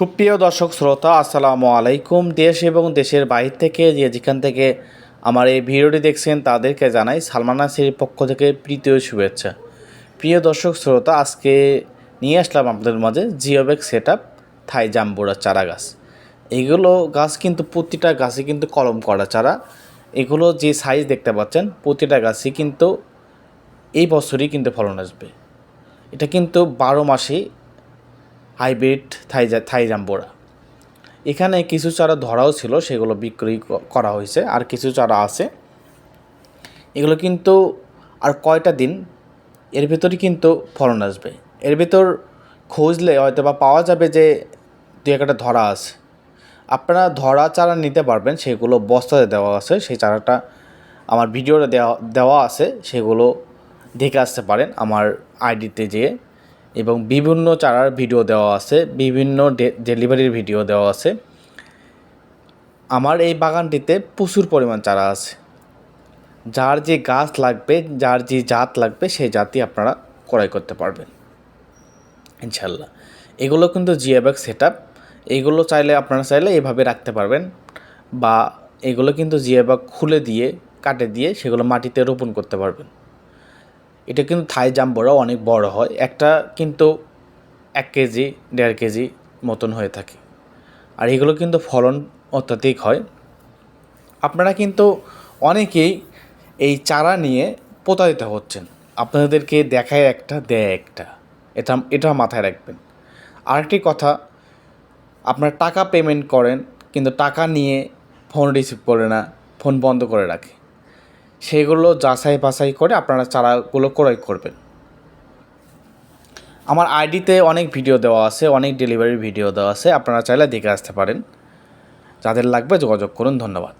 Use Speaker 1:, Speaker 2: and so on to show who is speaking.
Speaker 1: সুপ্রিয় দর্শক শ্রোতা, আসসালামু আলাইকুম। দেশ এবং দেশের বাইরে থেকে যে যেখান থেকে আমার এই ভিডিওটি দেখছেন, তাদেরকে জানাই সালমান নাসির পক্ষ থেকে প্রীতীয় শুভেচ্ছা। প্রিয় দর্শক শ্রোতা, আজকে নিয়ে আসলাম আপনাদের মাঝে জিওবেক সেট আপ থাই জাম্বুরা চারা গাছ। এগুলো গাছ কিন্তু প্রতিটা গাছে কিন্তু কলম করা চারা। এগুলো যে সাইজ দেখতে পাচ্ছেন, প্রতিটা গাছই কিন্তু এই বছরই কিন্তু ফলন আসবে। এটা কিন্তু বারো মাসেই হাইব্রিড থাই জা- থাই জাম্বোরা। এখানে কিছু চারা ধরাও ছিল, সেগুলো বিক্রি করা হয়েছে, আর কিছু চারা আছে। এগুলো কিন্তু আর কয়টা দিন, এর ভিতরে কিন্তু ফলন আসবে। এর ভেতর খুঁজলে হয়তো বা পাওয়া যাবে যে দু একটা ধরা আছে। আপনারা ধরা চারা নিতে পারবেন, সেগুলো বস্তাতে দেওয়া আছে, সেই চারাটা আমার ভিডিওটা দেওয়া দেওয়া আছে, সেগুলো দেখে আসতে পারেন আমার আইডিতে যেয়ে। এবং বিভিন্ন চারার ভিডিও দেওয়া আছে, বিভিন্ন ডেলিভারির ভিডিও দেওয়া আছে। আমার এই বাগানটিতে প্রচুর পরিমাণ চারা আছে। যার যে গাছ লাগবে, যার যে জাত লাগবে, সেই জাতই আপনারা ক্রয় করতে পারবেন। ইনশাল্লাহ এগুলো কিন্তু জিয়াব্যাগ সেট আপ এগুলো চাইলে আপনারা চাইলে এভাবে রাখতে পারবেন বা এগুলো কিন্তু জিয়াব্যাগ খুলে দিয়ে, কাটে দিয়ে সেগুলো মাটিতে রোপণ করতে পারবেন। এটা কিন্তু থাই জাম্বোরা অনেক বড় হয়। একটা কিন্তু এক কেজি, দেড় কেজি মতন হয়ে থাকে। আর এগুলো কিন্তু ফলন অত্যাধিক হয়। আপনারা কিন্তু অনেকেই এই চারা নিয়ে প্রতারিত হচ্ছেন। আপনাদেরকে দেখায় একটা, দেয় একটা। এটা এটা মাথায় রাখবেন। আরেকটি কথা, আপনারা টাকা পেমেন্ট করেন, কিন্তু টাকা নিয়ে ফোন রিসিভ করে না ফোন বন্ধ করে রাখে। সেগুলো যাচাই বাছাই করে আপনারা চারাগুলো ক্রয় করবেন। আমার আইডিতে অনেক ভিডিও দেওয়া আছে, অনেক ডেলিভারি ভিডিও দেওয়া আছে, আপনারা চাইলে দেখে আসতে পারেন। যাদের লাগবে যোগাযোগ করুন, ধন্যবাদ।